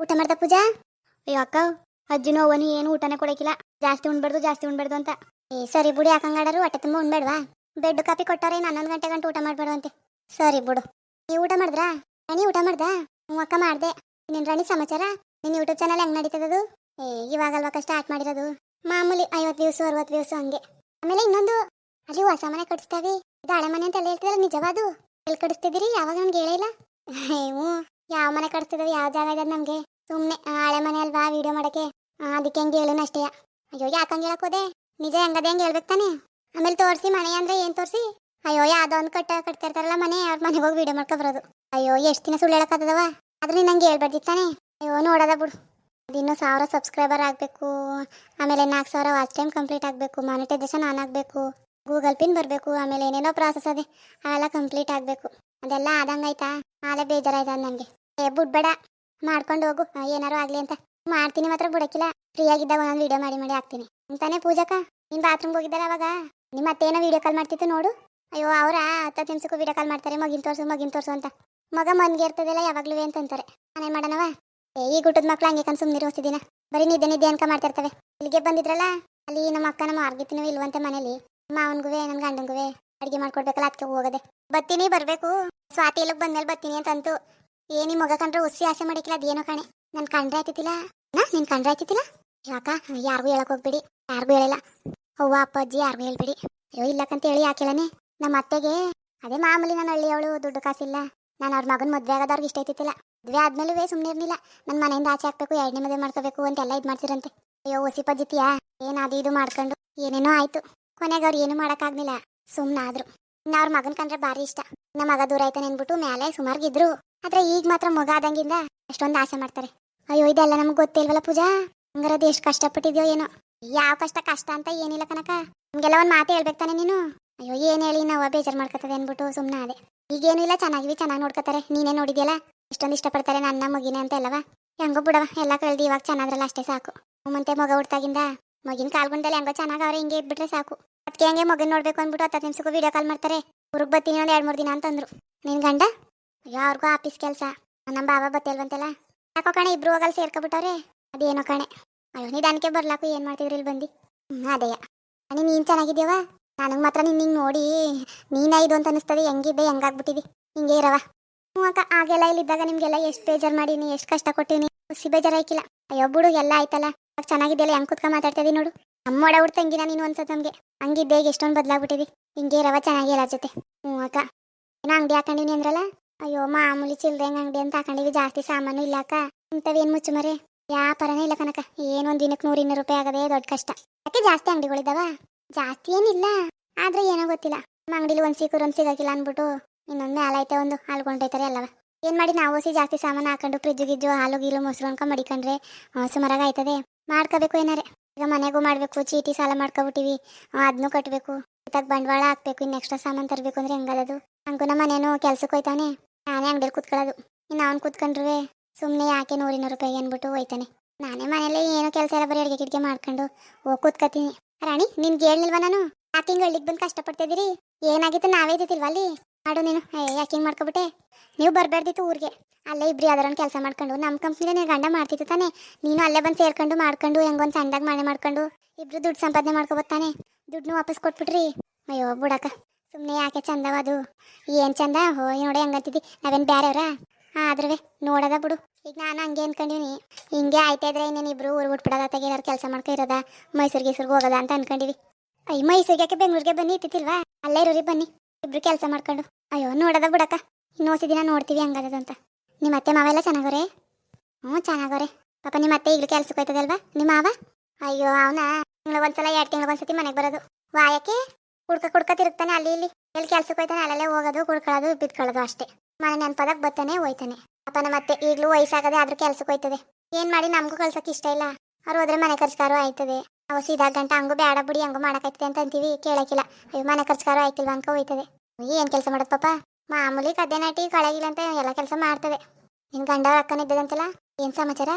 ಊಟ ಮಾಡ್ದ ಪೂಜಾ? ಅಯ್ಯೋ ಅಕ್ಕ, ಅಜ್ಜಿನ ಅವನು ಏನು ಊಟನೇ ಕೊಡಕಿಲ್ಲ. ಜಾಸ್ತಿ ಉಣ್ಬಾರ್ದು ಜಾಸ್ತಿ ಉಣ್ಬಾರ್ದು ಅಂತ. ಏ, ಸರಿ ಬಿಡಿ ಹಾಕಂಗಾಡರು ಹೊಟ್ಟೆ ತುಂಬ ಉಣ್ಬೇಡ್ವಾ? ಬೆಡ್ ಕಾಪಿ ಕೊಟ್ಟಾರೆ ಇನ್ನು ಹನ್ನೊಂದು ಗಂಟೆ ಗಂಟೆ ಊಟ ಮಾಡ್ಬೇಡವಂತೆ ಸರಿ ಬಿಡು. ನೀವು ಊಟ ಮಾಡಿದ್ರಾ? ರಾಣಿ ಊಟ ಮಾಡ್ದಾ ಹ್ಞೂ ಅಕ್ಕ ಮಾಡ್ದೆ. ನಿನ್ನ ರಣಿ ಸಮಾಚಾರ? ನಿನ್ನ ಯೂಟ್ಯೂಬ್ ಚಾನಲ್ ಹೆಂಗ್ ನಡೀತದದು? ಏ ಇವಾಗಲ್ವಾಕ ಸ್ಟಾರ್ಟ್ ಮಾಡಿರೋದು? ಮಾಮೂಲಿ ಐವತ್ತು ವ್ಯೂಸು ಅರವತ್ತು ದಿವಸ ಹಂಗೆ. ಆಮೇಲೆ ಇನ್ನೊಂದು, ಅಲ್ಲಿ ಹೊಸ ಮನೆ ಕಟ್ಸ್ತಾವೆ. ಇದು ಹಳೆ ಮನೆ ಅಂತ ಎಲ್ಲ ಹೇಳ್ತಿದ್ರೆ, ನಿಜವಾದು? ಎಲ್ಲಿ ಕಡಿಸ್ತಿದ್ದೀರಿ ಯಾವಾಗ ನಮ್ಗೆ ಹೇಳಿಲ್ಲ ಹ್ಞೂ ಯಾವ ಮನೆ ಕಟ್ಸ್ತಿದಾವೆ ಯಾವ ಜಾಗ ಇದೆ ನಮಗೆ? ಸುಮ್ಮನೆ ಹಳೆ ಮನೆ ಅಲ್ವಾ ವಿಡಿಯೋ ಮಾಡಕ್ಕೆ? ಅದಕ್ಕೆ ಹೆಂಗೆ ಹೇಳೋಣ ಅಷ್ಟೇ. ಅಯ್ಯೋ ಯಾಕಂಗೆ ಹೇಳಕ್ ಹೋದೆ? ನಿಜ ಹೆಂಗದೆ ಹೆಂಗ್ ಹೇಳ್ಬೇಕು ತಾನೆ? ಆಮೇಲೆ ತೋರಿಸಿ ಮನೆ ಅಂದ್ರೆ ಏನು ತೋರಿಸಿ? ಅಯ್ಯೋ, ಯಾವ್ದೋ ಒಂದು ಕಟ್ಟ ಇರ್ತಾರಲ್ಲ ಮನೆ, ಅವ್ರ ಮನೆಗೆ ಹೋಗಿ ವಿಡಿಯೋ ಮಾಡ್ಕೊ ಬರೋದು. ಅಯ್ಯೋ, ಎಷ್ಟು ದಿನ ಸುಳ್ಳು ಹೇಳಕ್ಕದವ ಆದ್ರೆ ನಂಗೆ ಹೇಳ್ಬಾರ್ದಿತ್ತಾನೆ ಅಯ್ಯೋ, ನೋಡೋದ ಬಿಡು. ಅದಿನ್ನು ಸಾವಿರ ಸಬ್ಸ್ಕ್ರೈಬರ್ ಆಗಬೇಕು. ಆಮೇಲೆ ನಾಲ್ಕು ಸಾವಿರ ವಾಚ್ ಟೈಮ್ ಕಂಪ್ಲೀಟ್ ಆಗಬೇಕು. ಮಾನಿಟೈಸೇಷನ್ ಆನ್ ಆಗಬೇಕು. ಗೂಗಲ್ ಪಿನ್ ಬರಬೇಕು. ಆಮೇಲೆ ಏನೇನೋ ಪ್ರಾಸೆಸ್ ಅದೇ. ಅವೆಲ್ಲ ಕಂಪ್ಲೀಟ್ ಆಗಬೇಕು. ಅದೆಲ್ಲ ಆದಂಗಾಯ್ತಾ ಆಲೆ ಬೇಜಾರಾಯ್ತದ ನನಗೆ. ಏ ಬಿಡ್ಬೇಡ ಮಾಡ್ಕೊಂಡು ಹೋಗು. ಏನಾರು ಆಗಲಿ ಅಂತ. ಮಾಡ್ತೀನಿ ಮಾತ್ರ, ಬಿಡಕ್ಕಿಲ್ಲ. ಫ್ರೀ ಆಗಿದ್ದಾಗ ಒಂದೊಂದು ವಿಡಿಯೋ ಮಾಡಿ ಮಾಡಿ ಹಾಕ್ತೀನಿ. ಅಂತಾನೆ ಪೂಜಕ? ನೀನು ಬಾತ್ರೂಮ್ಗೆ ಹೋಗಿದ್ದಾರ ಅವಾಗ? ನಿಮ್ಮ ಅತ್ತೇನೋ ವಿಡಿಯೋ ಕಾಲ್ ಮಾಡ್ತಿತ್ತು ನೋಡು. ಅಯ್ಯೋ, ಅವರ? ಹತ್ತು ನಿಮಿಷಕ್ಕೂ ವೀಡಿಯೋ ಕಾಲ್ ಮಾಡ್ತಾರೆ. ಮಗಿನ ತೋರ್ಸು ಮಗಿನ ತೋರ್ಸು ಅಂತ. ಮಗ ಮನ್ಗೆ ಇರ್ತದಲ್ಲ ಯಾವಾಗ್ಲೂ ಅಂತಾರೆ ಮನೆ ಮಾಡೋಣವ? ಏ, ಈ ಗುಟ್ಟದ ಮಕ್ಳು ಹಂಗೆ ಕನ್ ಸುಮ್ಮನೆ ಬರೀ ನಿದ್ದೆ ನಿದ್ದೆ ಅನ್ಕ ಮಾಡ್ತಿರ್ತವೆ. ಇಲ್ಲಿಗೆ ಬಂದಿದ್ರಲ್ಲ? ಅಲ್ಲಿ ನಮ್ಮ ಅಕ್ಕ, ನಮ್ಮ ಮಾರ್ಗಿತ್ತಿನೂ ಇಲ್ವಂತೆ ಮನೇಲಿ. ಮಾವನ್ಗುವೆ, ನನ್ನ ಗಂಡಂಗುವೆ ಅಡಿಗೆ ಮಾಡ್ಕೊಡ್ಬೇಕಲ್ಲ ಅದಕ್ಕೆ ಹೋಗದೆ. ಬತ್ತೀನಿ ಬರಬೇಕು. ಸ್ವಾತಿ ಇಲ್ಲಿಗೆ ಬಂದ್ಮೇಲೆ ಬತ್ತೀನಿ ಅಂತಂತು. ಏನಿ ಮಗ ಕಂಡ್ರೆ ಹುಸಿ ಆಸೆ ಮಾಡಿಕ್ಕಿಲ್ಲ ಅದೇನೋ ಕಾಣೆ. ನನ್ ಕಂಡ್ರೆ ಆಯ್ತಿತ್ತಿಲ್ಲ. ನಾ, ನಿನ್ ಕಂಡ್ರೆ ಆಯ್ತಿತ್ತಿಲ್ಲ? ಯಾಕ? ಯಾರಿಗೂ ಹೇಳಕ್ ಹೋಗ್ಬೇಡಿ. ಯಾರಿಗೂ ಹೇಳಿಲ್ಲ. ಅವ್ವ ಅಪ್ಪ ಅಜ್ಜಿ ಯಾರಿಗೂ ಹೇಳ್ಬೇಡಿ. ಅಯ್ಯೋ, ಇಲ್ಲಕ್ಕಂತ ಹೇಳಿ ಯಾಕಿಲ್ಲನೆ ನಮ್ಮ ಅತ್ತೆಗೆ, ಅದೇ ಮಾಮೂಲಿ ನನ್ನ ಹಳ್ಳಿ ಅವಳು ದುಡ್ಡು ಕಾಸಿಲ್ಲ. ನಾನು ಅವ್ರ ಮಗನ ಮದ್ವೆ ಆಗೋದವ್ರಿಗೆ ಇಷ್ಟ ಐತಿತ್ತಿಲ್ಲ ಮದ್ವೆ ಆದ್ಮೇಲೆ ಸುಮ್ಮನೆ ಇರ್ಲಿಲ್ಲ. ನನ್ನ ಮನೆಯಿಂದ ಆಚೆ ಹಾಕ್ಬೇಕು, ಎರಡನೇ ಮದುವೆ ಮಾಡ್ಕೋಬೇಕು ಅಂತೆಲ್ಲ ಇದು ಮಾಡ್ತಿರಂತೆ ಅಯ್ಯೋ ಹೊಸಿ ಪಜ್ಜಿತಿಯಾ ಏನ್ ಅದು ಇದು ಮಾಡ್ಕೊಂಡು. ಏನೇನೋ ಆಯ್ತು. ಕೊನೆಗೆ ಅವ್ರು ಏನು ಮಾಡೋಕ್ಕಾಗ್ಲಿಲ್ಲ ಸುಮ್ಮನಾದ್ರು ಇನ್ನು ಅವ್ರ ಮಗನ್ ಕಂಡ್ರೆ ಭಾರಿ ಇಷ್ಟ. ನಮ್ಮ ಮಗ ದೂರ ಆಯ್ತಾನೆ ಅನ್ಬಿಟ್ಟು ಮೇಲೆ ಸುಮಾರ್ಗಿದ್ರು. ಆದ್ರೆ ಈಗ ಮಾತ್ರ ಮಗ ಆದಂಗಿಂದ ಅಷ್ಟೊಂದು ಆಸೆ ಮಾಡ್ತಾರೆ. ಅಯ್ಯೋ, ಇದೆಲ್ಲ ನಮ್ಗೆ ಗೊತ್ತಿಲ್ವಲ್ಲ ಪೂಜಾ? ಹಂಗಾರದು ಎಷ್ಟು ಕಷ್ಟಪಟ್ಟಿದ್ಯೋ ಏನೋ. ಯಾವ ಕಷ್ಟ ಕಷ್ಟ ಅಂತ ಏನಿಲ್ಲ ಕನಕ. ನಿಮ್ಗೆಲ್ಲ ಒಂದು ಮಾತು ಹೇಳ್ಬೇಕು ತಾನೆ ನೀನು. ಅಯ್ಯೋ, ಏನು ಹೇಳಿ ನಾವು ಬೇಜಾರು ಮಾಡ್ಕೊತದೆ ಅನ್ಬಿಟ್ಟು ಸುಮ್ಮನೆ ಅದೇ ಈಗೇನು ಇಲ್ಲ ಚೆನ್ನಾಗಿವಿ ಚೆನ್ನಾಗಿ ನೋಡ್ಕೊತಾರೆ. ನೀನೇ ನೋಡಿದ್ಯಲ್ಲ? ಎಷ್ಟೊಂದು ಇಷ್ಟಪಡ್ತಾರೆ ನನ್ನ ಮಗಿನೇ ಅಂತ ಅಲ್ಲವಾ ಹೆಂಗೋ ಬಿಡವ ಎಲ್ಲ ಕಳ್ದು ಇವಾಗ ಚೆನ್ನಾದ್ರಲ್ಲ ಅಷ್ಟೇ ಸಾಕು. ಮುಂತೆ ಮಗ ಹುಡ್ತಾಗಿಂದ ಮಗಿನ ಕಾಲ್ಗುಂಡಲ್ಲಿ ಹೆಂಗೋ ಚೆನ್ನಾಗಿ ಅವ್ರೆ ಹಿಂಗೆ ಇದ್ಬಿಟ್ರೆ ಸಾಕು. ಅದಕ್ಕೆ ಹಂಗೆ ಮಗನ್ ನೋಡ್ಬೇಕು ಅಂದ್ಬಿಟ್ಟು ಹತ್ತು ನಿಮಿಷಕ್ಕೂ ವಿಡಿಯೋ ಕಾಲ್ ಮಾಡ್ತಾರೆ. ಊರಿಗೆ ಬರ್ತೀನಿ ಒಂದು ಎರಡು ಮೂರು ದಿನ ಅಂತಂದ್ರು. ನಿನ್ ಗಂಡ? ಯಾವ್ರಿಗೂ ಆಫೀಸ್ ಕೆಲಸ. ನಮ್ಮ ಬಾಬಾ ಬತ್ತಿಲ್ವಂತೆಲ್ಲ? ಯಾಕೋ ಕಣೆ ಇಬ್ರು ಹೋಗಲ್ ಸೇರ್ಕೊಬಿಟ್ಟವ್ರೆ? ಅದೇನೋ ಕಣೆ. ಅಯ್ಯೋ, ನಿಧಾನಕ್ಕೆ ಬರ್ಲಾಕು ಏನು ಮಾಡ್ತಿದ್ರಿ ಇಲ್ಲಿ ಬಂದು? ಹ್ಞೂ ಅದೇಯ ಅನಿ ನೀನು ಚೆನ್ನಾಗಿದ್ಯವ ನನಗೆ ಮಾತ್ರ ನಿನ್ನ ಹಿಂಗೆ ನೋಡಿ ನೀನೇ ಇದು ಅಂತ ಅನಿಸ್ತದೆ ಹೆಂಗಿದ್ದೆ ಹೆಂಗಾಗ್ಬಿಟ್ಟಿದಿ ಹಿಂಗೆ ಇರವ ಹ್ಞೂ ಅಕ್ಕ ಆಗೆಲ್ಲ ಇಲ್ಲಿದ್ದಾಗ ನಿಮಗೆಲ್ಲ ಎಷ್ಟು ಬೇಜಾರು ಮಾಡೀನಿ, ಎಷ್ಟು ಕಷ್ಟ ಕೊಟ್ಟಿನಿ. ಖುಷಿ ಬೇಜಾರು ಆಯ್ಕಿಲ್ಲ. ಅಯ್ಯೋ, ಬಿಡು, ಎಲ್ಲ ಆಯ್ತಲ್ಲ? ಚೆನ್ನಾಗಿದೆಯಲ್ಲ, ಹೆಂಗೆ ಕುತ್ಕೊಂಡು ಮಾತಾಡ್ತಿದ್ದೀನಿ ನೋಡು. ನಮ್ಮ ಒಡ ತಂಗಿನ ನೀನು ಅನ್ಸತ್ ನಮಗೆ. ಹಂಗಿದ್ದೆ ಈಗ ಎಷ್ಟೊಂದು ಬದಲಾಗ್ಬಿಟ್ಟಿದಿ. ಹಿಂಗೆ ರವ ಚೆನ್ನಾಗಿ ಎಲ್ಲರ ಜೊತೆ ಹ್ಞೂ ಅಕ್ಕ. ಏನೋ ಅಂಗಡಿ ಹಾಕೊಂಡಿನಿ ಅಂದ್ರಲ್ಲ? ಅಯ್ಯೋ ಮಾಮೂಲಿ ಚಿಲ್ಲರೆ ಅಂಗಡಿ ಅಂತ ಹಾಕೊಂಡಿವಿ. ಜಾಸ್ತಿ ಸಾಮಾನು ಇಲ್ಲ ಅಕ್ಕ. ಇಂಥವೇನು ಮುಚ್ಚು ಮರೆ? ವ್ಯಾಪಾರನೇ ಇಲ್ಲ ಕನಕ ಏನೊಂದು ದಿನಕ್ಕೆ ನೂರು ಇನ್ನೂರು ರೂಪಾಯಿ ಆಗದೆ ದೊಡ್ಡ ಕಷ್ಟ. ಯಾಕೆ ಜಾಸ್ತಿ ಅಂಗಡಿಗಳಿದಾವ? ಜಾಸ್ತಿ ಏನಿಲ್ಲ. ಆದ್ರೆ ಏನೋ ಗೊತ್ತಿಲ್ಲ. ನಮ್ಮ ಅಂಗಡಿಲಿ ಒಂದು ಸಿಕ್ಕರು ಒಂದು ಸಿಗಕ್ಕಿಲ್ಲ ಅಂದ್ಬಿಟ್ಟು ಇನ್ನೊಂದು ಮೇಲೆ ಐತೆ ಒಂದು ಹಾಲ್ಕೊಂಡೈತಾರೆ ಅಲ್ಲವ ಏನು ಮಾಡಿ ನಾವು ಸಿ ಜಾಸ್ತಿ ಸಾಮಾನು ಹಾಕೊಂಡು ಫ್ರಿಜ್ ಗಿಜ್ಜು ಹಾಲು ಗೀಲು ಮೊಸರು ಅನ್ಕೊಂಡು ಮಡಿಕೊಂಡ್ರೆ ಸುಮಾರಾಗ ಆಯ್ತದೆ. ಮಾಡ್ಕೋಬೇಕು ಏನಾರೆ. ಈಗ ಮನೆಗೂ ಮಾಡಬೇಕು, ಚೀಟಿ ಸಾಲ ಮಾಡ್ಕೊಬಿಟ್ಟಿವಿ. ಅದನ್ನು ಕಟ್ಟಬೇಕು ಇತ್ತಾಗ ಬಂಡವಾಳ ಹಾಕ್ಬೇಕು, ಇನ್ನು ಎಕ್ಸ್ಟ್ರಾ ಸಾಮಾನು ತರಬೇಕು ಅಂದ್ರೆ ಹೆಂಗಲ್ಲದು ಹಂಗೂ ನಮ್ಮ ಮನೇನು ಕೆಲ್ಸಕ್ಕೆ ಹೋಯ್ತಾನೆ. ನಾನೇ ಅಂಗಡಿಯಲ್ಲಿ ಕುತ್ಕೊಳ್ಳೋದು. ಇನ್ನು ಅವ್ನು ಕುತ್ಕೊಂಡ್ರೆ ಸುಮ್ಮನೆ ಯಾಕೆ ನೂರಿನ ರೂಪಾಯಿ ಅಂದ್ಬಿಟ್ಟು ಹೋಯ್ತಾನೆ. ನಾನೇ ಮನೇಲಿ ಏನೋ ಕೆಲಸ ಎಲ್ಲ ಬರೀ ಅಡುಗೆ ಗಿಡ್ಗೆ ಮಾಡ್ಕೊಂಡು ಹೋಗಿ ಕೂತ್ಕೋತೀನಿ ರಾಣಿ, ನಿನ್ಗೆ ಹೇಳಿಲ್ವಾ ನಾನು? ಆ ಹಿಂಗೆ ಬಂದು ಕಷ್ಟಪಡ್ತಿದ್ದೀರಿ ಏನಾಗಿತ್ತು ನಾವೇ ಇದ್ದಿತ್ತಿಲ್ವಾ ಅಲ್ಲಿ? ಮಾಡು ನೀನು. ಯಾಕೆ ಹಿಂಗೆ ಮಾಡ್ಕೊಬಿಟ್ಟೆ? ನೀವು ಬರಬಾರ್ದಿತ್ತು ಊರಿಗೆ. ಅಲ್ಲೇ ಇಬ್ರು ಯಾವ್ದಾರೊಂದು ಕೆಲಸ ಮಾಡ್ಕೊಂಡು. ನಮ್ಮ ಕಂಪ್ನಿಲೇ ನೀನು ಗಂಡ ಮಾಡ್ತಿತ್ತು ತಾನೆ. ನೀನು ಅಲ್ಲೇ ಬಂದು ಸೇರ್ಕೊಂಡು ಮಾಡ್ಕೊಂಡು ಹೆಂಗೊಂದು ಸಣ್ಣದಾಗ ಮನೆ ಮಾಡ್ಕೊಂಡು, ಇಬ್ರು ದುಡ್ಡು ಸಂಪಾದನೆ ಮಾಡ್ಕೊಬೋತಾನೆ ದುಡ್ಡನ್ನು ವಾಪಸ್ ಕೊಟ್ಬಿಟ್ರಿ. ಅಯ್ಯೋ ಬುಡಕ ಸುಮ್ಮನೆ ಯಾಕೆ ಚಂದವ ಅದು? ಏನು ಚಂದ? ಹೋ ನೋಡಿ ಹಂಗಂತಿದ್ದಿ ನಾವೇನು ಬೇರೆಯವ್ರಾ ಆದ್ರೆ ನೋಡದ ಬಿಡು. ಈಗ ನಾನು ಹಂಗೆ ಅನ್ಕೊಂಡಿವ್ನಿ. ಹಿಂಗೆ ಆಯ್ತಾ ಇದ್ರೆ ಇನ್ನೇನು ಇಬ್ರು ಊರು ಬಿಟ್ಬಿಡೋದ ತೆಗಿದಾರ ಕೆಲಸ ಮಾಡ್ಕೊ ಇರೋದ? ಮೈಸೂರಿಗೆ ಹೋಗೋದ ಅಂತ ಅನ್ಕೊಂಡಿವಿ. ಅಯ್ಯ ಮೈಸೂರಿಗೆ ಯಾಕೆ ಬೆಂಗ್ಳೂರಿಗೆ ಬನ್ನಿ? ಇತ್ತಿಲ್ವಾ ಅಲ್ಲೇ ಇರೋರಿ ಬನ್ನಿ. ಇಬ್ರು ಕೆಲಸ ಮಾಡ್ಕೊಂಡು. ಅಯ್ಯೋ, ನೋಡದ ಬಿಡಕ್ಕ. ಇನ್ನೊಸಿ ದಿನ ನೋಡ್ತೀವಿ ಹಂಗದ ಅಂತ ನಿಮ್ಮ ಅತ್ತೆ ಮಾವೆಲ್ಲ ಚೆನ್ನಾಗವ್ರೆ? ಹ್ಞೂ ಚೆನ್ನಾಗವ್ರೆ. ಪಾಪ ನಿಮ್ಮ ಅತ್ತೆ ಈಗಲೂ ಕೆಲ್ಸಕ್ಕೆ ಹೋಯ್ತದಲ್ವಾ? ನಿಮ್ಮ ಮಾವ? ಅಯ್ಯೋ, ಅವನ ತಿಂಗ್ಳು ಒಂದ್ಸಲ, ಎರಡು ತಿಂಗಳ ಒಂದ್ಸತಿ ಮನೆಗೆ ಬರೋದು. ವಾಯಕ್ಕೆ ಕುಡ್ಕ ಕುಡ್ಕ ತಿರುಗ್ತಾನೆ ಅಲ್ಲಿ ಇಲ್ಲಿ. ಎಲ್ಲಿ ಕೆಲ್ಸಕ್ಕೆ ಹೋಯ್ತಾನೆ, ಅಲ್ಲಲ್ಲೇ ಹೋಗೋದು, ಕುಡ್ಕೊಳ್ಳೋದು, ಬಿದ್ಕೊಳ್ಳೋದು ಅಷ್ಟೇ. ಮನೆ ನೆನಪದಾಗ ಬರ್ತಾನೆ ಹೋಯ್ತಾನೆ. ಪಾಪ ನಮ್ಮ ಅತ್ತೆ ಈಗಲೂ ವಯಸ್ಸಾಗದೆ ಆದ್ರೂ ಕೆಲ್ಸಕ್ಕೆ ಹೋಯ್ತದೆ. ಏನ್ ಮಾಡಿ ನಮಗೂ ಕಲ್ಸಕ್ಕೆ ಇಷ್ಟ ಇಲ್ಲ. ಅವ್ರು ಹೋದ್ರೆ ಮನೆ ಖರ್ಚ್ಕಾರು ಆಯ್ತದೆ. ನಾವು ಸೀದಾ ಗಂಟ ಹಂಗು ಬೇಡ ಬಿಡಿ, ಹಂಗು ಮಾಡಕೈತದೆ ಅಂತ ಅಂತೀವಿ. ಕೇಳಕ್ಕಿಲ್ಲ. ಅಯ್ಯೋ, ಮನೆ ಖರ್ಚ್ಕಾರು ಆಯ್ತಿಲ್ವಾ ಅನ್ಕೊ ಹೋಯ್ತದೆ. ಏನು ಕೆಲಸ ಮಾಡೋದು ಪಾಪ? ಮಾಮೂಲಿ ಕದ್ದೆ ನಾಟಿ ಕಳಗಿಲ್ಲ ಅಂತ ಎಲ್ಲ ಕೆಲಸ ಮಾಡ್ತದೆ. ನಿನ್ ಗಂಡ ಅವ್ರ ಅಕ್ಕನ ಇದ್ದದಂತಲ್ಲ? ಏನ್ ಸಮಾಚಾರ?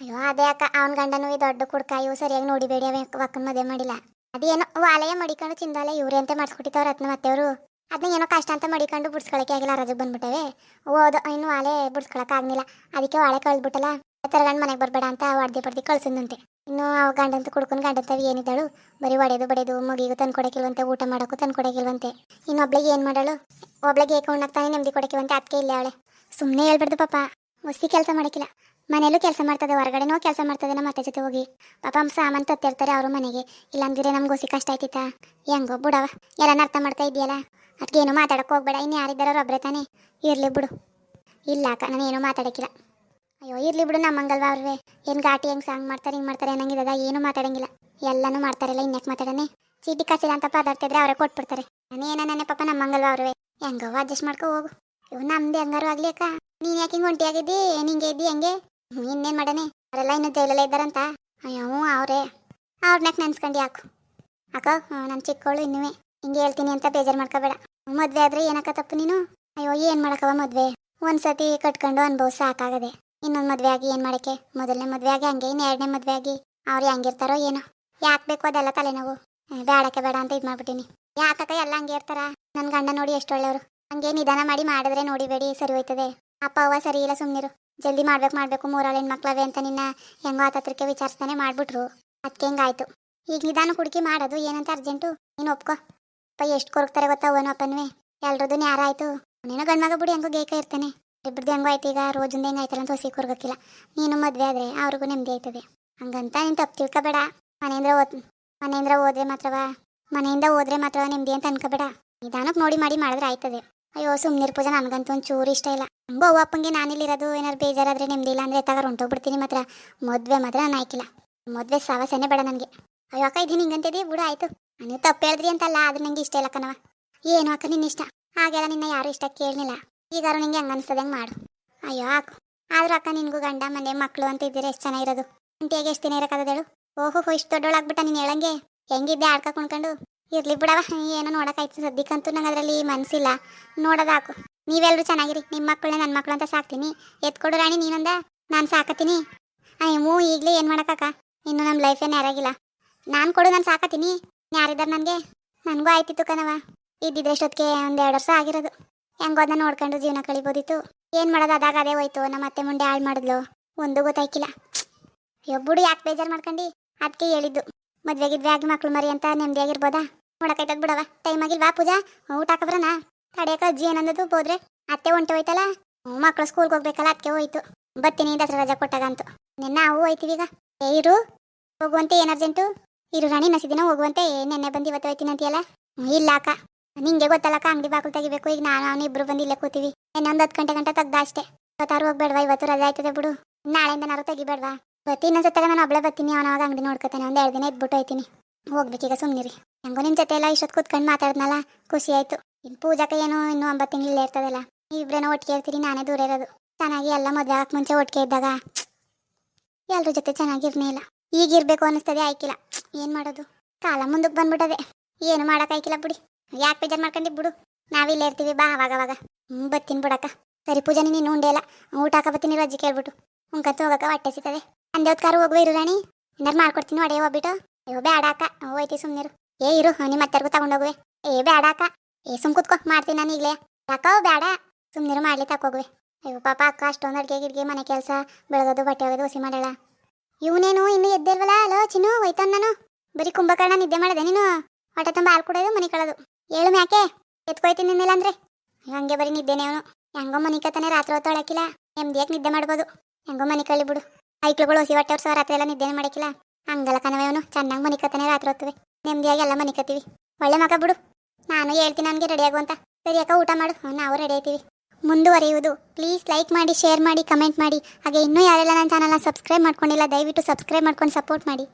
ಅಯ್ಯೋ, ಅದೇ ಅಕ್ಕ. ಅವನ ಗಂಡನು ಈ ದೊಡ್ಡ ಕುಡ್ಕ ಇವು ಸರಿಯಾಗಿ ನೋಡಿಬೇಡಿ, ಅವ ಅಕ್ಕನ ಮದುವೆ ಮಾಡಿಲ್ಲ. ಅದೇನೋ ವಾಲೆಯ ಮಡಿಕೊಂಡು ಚಿಂದಾಲೆ ಇವ್ರೆ ಅಂತ ಮಾಡಿಸ್ಕೊಟ್ಟಿತ್ತವ್ರ ರತ್ನ ಮತ್ತೆಯವರು ಅದನ್ನ ಏನೋ ಕಷ್ಟ ಅಂತ ಮಡಿಕೊಂಡು ಬಿಡ್ಸ್ಕೊಳಕ್ಕೆ ಆಗಿಲ್ಲ, ರಜೆಗೆ ಬಂದ್ಬಿಟ್ಟವೆ. ಓದೋ ಇನ್ನು ವಾಲೆ ಬಿಡ್ಸ್ಕೊಳಕ್ ಆಗ್ಲಿಲ್ಲ ಅದಕ್ಕೆ ವಾಳೆ ಕಳ್ದ್ಬಿಟ್ಟಲ್ಲ. ಥರ ಗಂಡ ಮನೆಗೆ ಬರಬೇಡ ಅಂತ ಹೊಡ್ದಿ ಬಡ್ದಿ ಕಳ್ಸಂದಂತೆ ಇನ್ನು ಅವ ಗಂಡಂತ ಕುಡ್ಕೊಂಡು ಗಂಡಂತವ ಏನಿದ್ದಾಳು? ಬರೀ ಒಡೆದು ಬಡೆದು ಮಗಿಗೂ ತಂದು ಕೊಡಕಿಲ್ವಂತೆ, ಊಟ ಮಾಡೋಕ್ಕೂ ತಂದು ಕೊಡಕಿಲ್ವಂತೆ. ಇನ್ನು ಒಬ್ಳಿಗೆ ಏನು ಮಾಡಳು? ಒಬ್ಳಿಗೆ ಏಕ ಉಣ್ಣಾಕ್ತಾನೆ ನೆಮ್ಮದಿ ಕೊಡಕಿವಂತೆ ಅದಕ್ಕೆ ಇಲ್ಲೇ ಅವಳೆ. ಸುಮ್ಮನೆ ಹೇಳ್ಬಾರ್ದು ಪಾಪ. ಒಸಿ ಕೆಲಸ ಮಾಡಕಿಲ್ಲ. ಮನೇಲೂ ಕೆಲಸ ಮಾಡ್ತದೆ, ಹೊರಗಡೆನೂ ಕೆಲಸ ಮಾಡ್ತದೆ ನಮ್ಮ ಅತ್ತೆ ಜೊತೆ ಹೋಗಿ. ಪಾಪ ಸಾಮಾನು ತತ್ತಿರ್ತಾರೆ ಅವರು ಮನೆಗೆ. ಇಲ್ಲಾಂದ್ರೆ ನಮ್ಗೆ ಒಸಿ ಕಷ್ಟ ಆಯ್ತಿತ್ತಾ? ಹೆಂಗೋ ಬಿಡವ. ಎಲ್ಲ ಅರ್ಥ ಮಾಡ್ತಾ ಇದೆಯಲ್ಲ ಏನು ಮಾತಾಡಕ್ಕೆ ಹೋಗ್ಬೇಡ. ಇನ್ನು ಯಾರಿದ್ದಾರೋ ಒಬ್ಬರೇ ತಾನೇ. ಇರಲಿ ಬಿಡು. ಇಲ್ಲ ಅಕ್ಕ ನಾನು ಏನೂ ಮಾತಾಡಕ್ಕಿಲ್ಲ ಅಯ್ಯೋ, ಇರ್ಲಿ ಬಿಡು ನಮ್ಮಂಗಲ್ವಾ ಅವರವೇ ಏನು ಘಾಟಿ, ಹೆಂಗ್ ಸಾಂಗ್ ಮಾಡ್ತಾರೆ, ಹಿಂಗೆ ಮಾಡ್ತಾರೆ ಅನ್ನಂಗಿದಾಗ ಏನೂ ಮಾತಾಡಂಗಿಲ್ಲ. ಎಲ್ಲನೂ ಮಾಡ್ತಾರಲ್ಲ, ಇನ್ಯಾಕೆ ಮಾತಾಡನೆ? ಚೀಟಿ ಕಾಸಿಲ್ಲ ಅಂತ ಪದಾರ್ಥ ಅವರೇ ಕೊಟ್ಬಿಡ್ತಾರೆ. ನಾನು ಏನೇ ಪಾಪ ನಮ್ಮಂಗಲ್ವಾ ಅವ್ರವೇ ಹೆಂಗವ ಅಡ್ಜಸ್ಟ್ ಮಾಡ್ಕೊ ಹೋಗು. ಇವ್ ನಮ್ದು ಹೆಂಗಾರು ಆಗ್ಲಿ ಅಕ್ಕ. ನೀನು ಯಾಕೆ ಹಿಂಗೆ ಒಂಟಿಯಾಗಿದ್ದಿ ನಿಂಗೆ ಇದ್ದಿ ಹೆಂಗೆ? ಇನ್ನೇನು ಮಾಡನೆ? ಅವರೆಲ್ಲ ಇನ್ನೂ ಜೈಲಲ್ಲೇ ಇದ್ದಾರಂತ? ಅಯ್ಯೋ ಅವರೇ. ನಾಕ್ ನೆನ್ಸ್ಕೊಂಡು ಯಾಕು? ಅಕ್ಕ ನಾನು ಚಿಕ್ಕವಳು ಇನ್ನೂ ಹಿಂಗೆ ಹೇಳ್ತೀನಿ ಅಂತ ಬೇಜಾರು ಮಾಡ್ಕೋಬೇಡ. ಮದ್ವೆ ಆದ್ರೆ ಏನಕ್ಕ ತಪ್ಪು ನೀನು? ಅಯ್ಯೋ, ಏನು ಮಾಡಕವ ಮದ್ವೆ? ಒಂದ್ಸತಿ ಕಟ್ಕೊಂಡು ಅನುಭವ ಸಾಕಾಗದೆ. ಇನ್ನೊಂದು ಮದ್ವೆ ಆಗಿ ಏನು ಮಾಡಕ್ಕೆ? ಮೊದಲನೇ ಮದುವೆ ಆಗಿ ಹಂಗೆ ಇನ್ನು ಎರಡನೇ ಮದುವೆ ಆಗಿ ಅವ್ರು ಹೆಂಗಿರ್ತಾರೋ ಏನೋ. ಯಾಕೆ ಬೇಕು ಅದೆಲ್ಲ ತಲೆನೋವು. ಬೇಡಕ್ಕೆ ಬೇಡ ಅಂತ ಇದು ಮಾಡ್ಬಿಟ್ಟಿನಿ. ಯಾಕಕ್ಕ ಎಲ್ಲ ಹಂಗೆ ಇರ್ತಾರ? ನನ್ನ ಗಂಡ ನೋಡಿ ಎಷ್ಟು ಒಳ್ಳೆಯವರು. ಹಂಗೆ ನಿಧಾನ ಮಾಡಿ ಮಾಡಿದ್ರೆ ನೋಡಿಬೇಡಿ, ಸರಿ ಹೋಯ್ತದೆ. ಅಪ್ಪ, ಅವ್ವ ಸರಿ ಇಲ್ಲ ಸುಮ್ಮನಿರು ಜಲ್ದಿ ಮಾಡ್ಬೇಕು ಮಾಡ್ಬೇಕು ಮೂರಾಳು ಹೆಣ್ಮಕ್ಳವೆ ಅಂತ ನಿನ್ನ ಹೆಂಗೋ ಆತತ್ರಕ್ಕೆ ವಿಚಾರಿಸ್ತಾನೆ ಮಾಡ್ಬಿಟ್ರು. ಅದಕ್ಕೆ ಹೆಂಗಾಯ್ತು ಈಗ ನಿಧಾನ ಹುಡುಕಿ ಮಾಡೋದು ಏನಂತ ಅರ್ಜೆಂಟು? ನೀನು ಒಪ್ಕೋ. ಅಪ್ಪ ಎಷ್ಟು ಕೊರಗ್ತಾರೆ ಗೊತ್ತಾ ಅವನು ಅಪ್ಪನ್ವೇ? ಎಲ್ರದ್ದು ನ್ಯಾರ ನೀನು ನೀನು ಗಂಡ್ಮಗ ಬಿಡಿ, ಹೆಂಗೋ ಗೇಕ ಇರ್ತಾನೆ. ಇಬ್ಬರದ್ದು ಹೆಂಗೋ ಆಯ್ತು, ಈಗ ರೋಜಿಂದ ಹೆಂಗೆ ಆಯ್ತಲ್ಲ ಅಂತ ಹೊಸಿ ಕೊರ್ಗಕ್ಕಿಲ್ಲ. ನೀನು ಮದುವೆ ಆದರೆ ಅವ್ರಿಗೂ ನೆಮ್ಮದಿ ಆಯ್ತದೆ. ಹಂಗಂತ ನೀನು ತಪ್ಪು ತಿಳ್ಕೊಬೇಡ. ಮನೆಯಿಂದ ಓದ್, ಮನೆಯಿಂದ ಹೋದ್ರೆ ಮಾತ್ರವಾ? ಮನೆಯಿಂದ ಹೋದ್ರೆ ಮಾತ್ರ ನೆಮ್ಮದಿ ಅಂತ ಅನ್ಕೋಬೇಡ. ನಿಧಾನಕ್ಕೆ ನೋಡಿ ಮಾಡಿ ಮಾಡಿದ್ರೆ ಆಯ್ತದೆ. ಅಯ್ಯೋ ಸುಮ್ಮನಿರ್ ಪೂಜಾ, ನನಗಂತೂ ಒಂಚೂರು ಇಷ್ಟ ಇಲ್ಲ. ಹಂಗೋ ಅವ್ವ ಅಪ್ಪಂಗೆ ನಾನಿಲ್ಲಿರೋದು ಏನಾರು ಬೇಜಾರಾದ್ರೆ ನೆಮ್ಮದಿ ಇಲ್ಲ ಅಂದರೆ ತಗೊಂಡು ಹೊಂಟೋಗ್ಬಿಡ್ತೀನಿ ಮಾತ್ರ. ಮದುವೆ ಮಾತ್ರ ನಾನು ಆಯ್ಕಿಲ್ಲ ಮದುವೆ ಸಾವಸನೆ ಬೇಡ ನನಗೆ. ಅಯ್ಯೋ, ಅಕ್ಕ ಇದೀನಿ ಹಿಂಗಂತಿದ್ದೀವಿ ಬಿಡು, ಆಯ್ತು. ನೀವು ತಪ್ಪು ಹೇಳಿದ್ರಿ ಅಂತಲ್ಲ, ಆದ್ರೆ ನಂಗೆ ಇಷ್ಟ ಇಲ್ಲ ಕಣವ ಏನು ಅಕ್ಕ ನಿನ್ನ ಇಷ್ಟ ಹಾಗೆಲ್ಲ ನಿನ್ನ ಯಾರು ಇಷ್ಟ ಕೇಳಲಿಲ್ಲ. ಈಗಾರು ನಿಂಗೆ ಹೆಂಗೆ ಅನಿಸ್ತದೆ, ಹಂಗೆ ಮಾಡು. ಅಯ್ಯೋ, ಹಾಕು. ಆದ್ರೂ ಅಕ್ಕ, ನಿನಗೂ ಗಂಡ, ಮನೆ ಮಕ್ಕಳು ಅಂತ ಇದ್ದೀರ, ಎಷ್ಟು ಚೆನ್ನಾಗಿರೋದು ಅಂಟಿಯಾಗಿ ಎಷ್ಟು ದಿನ ಇರೋಕ್ಕಾಗದ ಹೇಳು? ಓಹೋ ಇಷ್ಟು ದೊಡ್ಡೋಳಾಗ್ಬಿಟ್ಟ ನೀನು ಹೇಳಂಗೆ. ಹೆಂಗಿದ್ದೆ ಆಡ್ಕ ಕುಣ್ಕೊಂಡು? ಇರ್ಲಿ ಬಿಡವ ಏನೋ ನೋಡೋಕ್ಕಾಯ್ತು ಸದ್ಯಕ್ಕಂತೂ ನಂಗೆ ಅದರಲ್ಲಿ ಮನಸ್ಸಿಲ್ಲ ನೋಡೋದಾಕು ನೀವೆಲ್ಲರೂ ಚೆನ್ನಾಗಿರಿ. ನಿಮ್ಮ ಮಕ್ಕಳನ್ನ ನನ್ನ ಮಕ್ಕಳು ಅಂತ ಸಾಕ್ತೀನಿ. ಎತ್ಕೊಡು ರಾಣಿ, ನೀನಂದ? ನಾನು ಸಾಕತ್ತೀನಿ. ಮೂ ಈಗಲೇ ಏನು ಮಾಡೋಕ್ಕಕ್ಕ ಇನ್ನು ನಮ್ಮ ಲೈಫ್ ಏನು ಯಾರಾಗಿಲ್ಲ. ನಾನು ಕೊಡು, ನಾನು ಸಾಕತ್ತೀನಿ. ಯಾರಿದ್ದಾರೆ ನನಗೆ? ನನಗೂ ಆಯ್ತಿತ್ತು ಕಣವ ಇದ್ದಿದ್ರೆ ಎಷ್ಟೊತ್ತಿಗೆ ಒಂದು ಎರಡು ವರ್ಷ ಆಗಿರೋದು. ಹೆಂಗೋ ಅದನ್ನ ನೋಡ್ಕೊಂಡು ಜೀವನ ಕಳಿಬೋದಿತ್ತು. ಏನು ಮಾಡೋದು ಅದಾಗ ಅದೇ ಹೋಯ್ತು. ನಮ್ಮ ಅತ್ತೆ ಮುಂಡೆ ಹಾಳು ಮಾಡಿದ್ಲು. ಒಂದು ಗೊತ್ತಾಯ್ಕಿಲ್ಲ. ಯೊಬ್ಬುಡು ಯಾಕೆ ಬೇಜಾರು ಮಾಡ್ಕೊಂಡು? ಅದಕ್ಕೆ ಹೇಳಿದ್ದು. ಮದ್ವೆ ಗಿದ್ವೆ ಆಗಿ ಮಕ್ಳು ಮರಿ ಅಂತ ನೆಮ್ಮದಿಯಾಗಿರ್ಬೋದಾ ನೋಡಕೈತ ಬಿಡವ ಟೈಮ್ ಆಗಿಲ್ವಾ ಪೂಜಾ? ಊಟ ಹಾಕಬ್ರನ ತಡೆಯಕ ಅಜ್ಜಿ ಏನಂದದು ಹೋದ್ರೆ? ಅತ್ತೆ ಹೊಂಟು ಹೋಯ್ತಲ್ಲ? ಮಕ್ಳು ಸ್ಕೂಲ್ಗೆ ಹೋಗ್ಬೇಕಲ್ಲ ಅದಕ್ಕೆ ಹೋಯ್ತು. ಬರ್ತೀನಿ ರಜಾ ಕೊಟ್ಟಾಗಂತು ನಿನ್ನ ನಾವು ಹೋಯ್ತೀವಿ ಈಗ. ಏ, ಇರು. ಹೋಗುವಂತೆ ಏನು ಅರ್ಜೆಂಟು ಇರು ರಾಣಿ, ನಸಿದಿನ ಹೋಗುವಂತೆ. ನೆನ್ನೆ ಬಂದು ಇವತ್ತು ಹೋಯ್ತೀನಿ ಅಂತೀಯಲ್ಲ? ಇಲ್ಲ, ಅಕ್ಕ. ನಿಂಗೆ ಗೊತ್ತಲ್ಲಕ್ಕ ಅಂಗಡಿ ಬಾಗಿಲು ತೆಗಿಬೇಕು. ಈಗ ನಾನು ಅವನು ಇಬ್ರು ಬಂದು ಇಲ್ಲೇ ಕೂತೀವಿ. ಇನ್ನೊಂದು ಹತ್ತು ಗಂಟೆ ಗಂಟೆ ತೆಗ್ದ ಅಷ್ಟೇ. ಇವತ್ತಾರು ಹೋಗ್ಬೇಡ್ವಾ? ಇವತ್ತು ರಜೆ ಆಯ್ತದೆ ಬಿಡು. ನಾಳೆಯಿಂದ ನಾರು ತೆಗಿಬೇಡ್ವಾ? ಬತ್ತಿ ಇನ್ನೊಂದ್ಸತ್ತಾಗ ನಾನು ಒಬ್ಳೆ ಬರ್ತೀನಿ ಅವನವಾಗ ಅಂಗಡಿ ನೋಡ್ಕೊತಾನೆ. ಒಂದು ಎರಡು ದಿನ ಇದ್ಬಿಟ್ಟು ಹೋಯ್ತೀನಿ. ಹೋಗ್ಬೇಕೀಗ ಸುಮ್ಮನಿರಿ ಹೆಂಗೋ ನಿಮ್ಮ ಜೊತೆ ಎಲ್ಲ ಇಷ್ಟೊತ್ತು ಕೂತ್ಕೊಂಡು ಮಾತಾಡಿದ್ನಲ್ಲ, ಖುಷಿ ಆಯ್ತು. ಇನ್ನು ಪೂಜಾಕ ಏನು ಇನ್ನೂ ಒಂಬತ್ತು ತಿಂಗಳು ಇರ್ತದಲ್ಲ. ಇಬ್ರೇನೋ ಒಟ್ಟಿಗೆ ಇರ್ತೀರಿ, ನಾನೇ ದೂರ ಇರೋದು. ಚೆನ್ನಾಗಿ ಎಲ್ಲ ಮದುವೆ ಆಗಕ್ಕೆ ಮುಂಚೆ ಒಟ್ಟಿಗೆ ಇದ್ದಾಗ ಎಲ್ಲರ ಜೊತೆ ಚೆನ್ನಾಗಿರ್ನೇ ಇಲ್ಲ. ಈಗಿರ್ಬೇಕು ಅನ್ನಿಸ್ತದೆ, ಆಯ್ಕಿಲ್ಲ. ಏನು ಮಾಡೋದು? ಕಾಲ ಮುಂದಕ್ಕೆ ಬಂದ್ಬಿಟ್ಟದೆ. ಏನು ಮಾಡೋಕ್ಕಾಯ್ಕಿಲ್ಲ ಬಿಡಿ. ಯಾಕೆ ಬೇಜಾರು ಮಾಡ್ಕೊಂಡು ಬಿಡು. ನಾವಿಲ್ಲೇ ಇರ್ತೀವಿ, ಬಾ ಅವಾಗ ಅವಾಗ. ಹ್ಞೂ ಬತ್ತೀನಿ ಬಿಡಕ್ಕ. ಸರಿ ಪೂಜಾ ನೀನು ಉಂಡೆ ಇಲ್ಲ ಊಟ ಹಾಕ ಬರ್ತೀನಿ ರಜ್ಜಿ ಕೇಳ್ಬಿಟ್ಟು ಉಂಕಂತ ಹೋಗಕ್ಕ, ಹೊಟ್ಟೆ ಸಿಗ್ತದೆ ಅಂದೇ ಕಾರು ಹೋಗುವ ಇರು ರಾಣಿ. ಏನಾರು ಮಾಡ್ಕೊಡ್ತೀನಿ ಒಡೆ ಹೋಗ್ಬಿಟ್ಟು ಅಯ್ಯೋ ಬೇಡ ಅಕ್ಕ. ಹೋಯ್ತಿ ಸುಮ್ಮನಿರು ಏ, ಇರು ನಿಮ್ಮ ಅತ್ತರ್ಗೂ ತಗೊಂಡೋಗುವೆ ಏ ಬೇಡ ಅಕ್ಕ. ಏ, ಸುಮ್ ಕುತ್ಕೊ, ಮಾಡ್ತೀನಿ ನಾನು ಈಗಲೇ. ಯಾಕೋ ಬೇಡ ಸುಮ್ಮನಿರು ಮಾಡ್ಲಿ ತಕೋಗುವೆ ಅಯ್ಯೋ, ಪಾಪ ಅಕ್ಕ, ಅಷ್ಟೊಂದು ಅಡುಗೆ ಗಿಡ್ಗೆ, ಮನೆ ಕೆಲಸ, ಬೆಳಗೋದು, ಬಟ್ಟೆ ಒಗೆದು ಹುಸಿ ಮಾಡಲ್ಲ ಇವನೇನು ಇನ್ನೂ ಎದ್ದಿಲ್ವಲ್ಲ ಅಲೋ ಚಿನ್ನು, ಹೋಯ್ತಾನ ನಾನು. ಬರೀ ಕುಂಭಕರ್ಣ ನಿದ್ದೆ ಮಾಡಿದೆ ನೀನು? ಹೊಟ್ಟೆ ತುಂಬ ಹಾಲು ಕುಡೋದು ಮನೆ ಕಳೋದು. ಹೇಳು ಮ್ಯಾಕೆ, ಎತ್ಕೊಯ್ತೀನಿ ನಿನ್ನೆಲ್ಲ ಅಂದ್ರೆ. ಹಂಗೆ ಬರೀ ನಿದ್ದೆನೇ ಅವನು. ಹೆಂಗೋ ಮನೆ ಕತ್ತಾನೆ ರಾತ್ರಿ ಹೊತ್ತು ನೆಮ್ಮದಿಯಾಗಿ ನಿದ್ದೆ ಮಾಡ್ಬೋದು. ಹೆಂಗೋ ಮನೆ ಕಳಿ ಬಿಡು. ಐಕ್ಳುಗಳು ಹೊಸಿ ಹೊಟ್ಟೆ ವರ್ಷ ರಾತ್ರಿ ಎಲ್ಲ ನಿದ್ದೆನೇ ಮಾಡಕಿಲ್ಲ. ಹಂಗಲ್ಲ ಕಣವೆ ಅವನು. ಚೆನ್ನಾಗಿ ಮನೆ ಕತ್ತಾನೆ ರಾತ್ರಿ ಹೊತ್ತುವೆ. ನೆಮ್ಮದಿಯಾಗಿ ಎಲ್ಲ ಮನೆ ಕತ್ತೀವಿ. ಒಳ್ಳೆ ಮಗ ಬಿಡು. ನಾನು ಹೇಳ್ತೀನಿ ನನಗೆ ರೆಡಿ ಆಗುವಂತ ಸರಿ ಊಟ ಮಾಡು. ನಾವು ರೆಡಿ ಆಯ್ತೀವಿ ಮುಂದುವರಿಯುವುದು. ಪ್ಲೀಸ್ ಲೈಕ್ ಮಾಡಿ ಶೇರ್ ಮಾಡಿ ಕಮೆಂಟ್ ಮಾಡಿ. ಹಾಗೆ ಇನ್ನೂ ಯಾರೆಲ್ಲ ನನ್ನ ಚಾನಲ್ನ ಸಬ್ಸ್ಕ್ರೈಬ್ ಮಾಡ್ಕೊಂಡಿಲ್ಲ, ದಯವಿಟ್ಟು ಸಬ್ಸ್ಕ್ರೈಬ್ ಮಾಡ್ಕೊಂಡು ಸಪೋರ್ಟ್ ಮಾಡಿ.